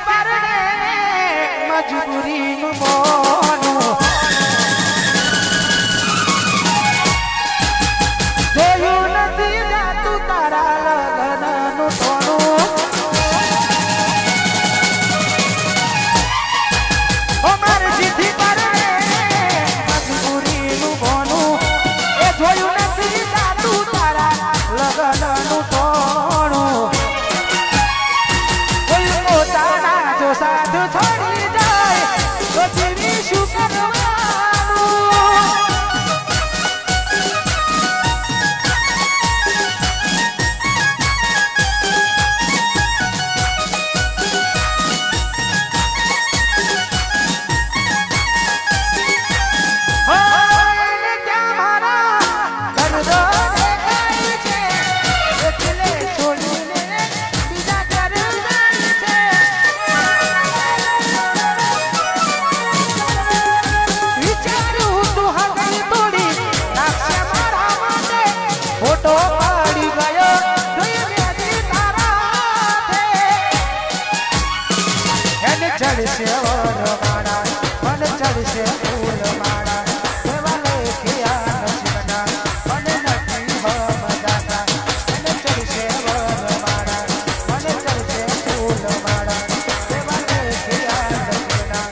પરણે મજબૂરી મોનું beijo pra से और मारा मन से फूल मारा सेवा लेके आनस बना से और मारा मन से फूल बना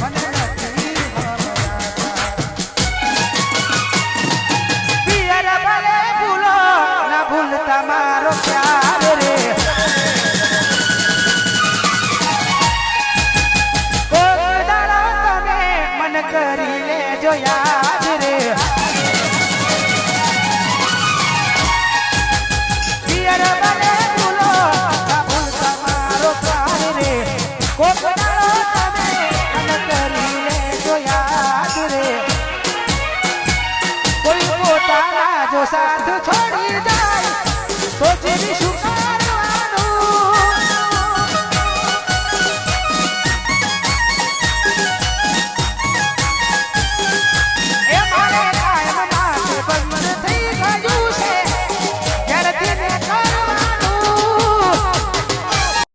मन नटी हो मदाना पियर भूलो ना मारो प्यार रे। કરી લેજો યાદ રે. પિયર બને તુલો ભૂલ તમારો પ્રાણ રે. જો સાથ છોડી જાય, તો જીવીશું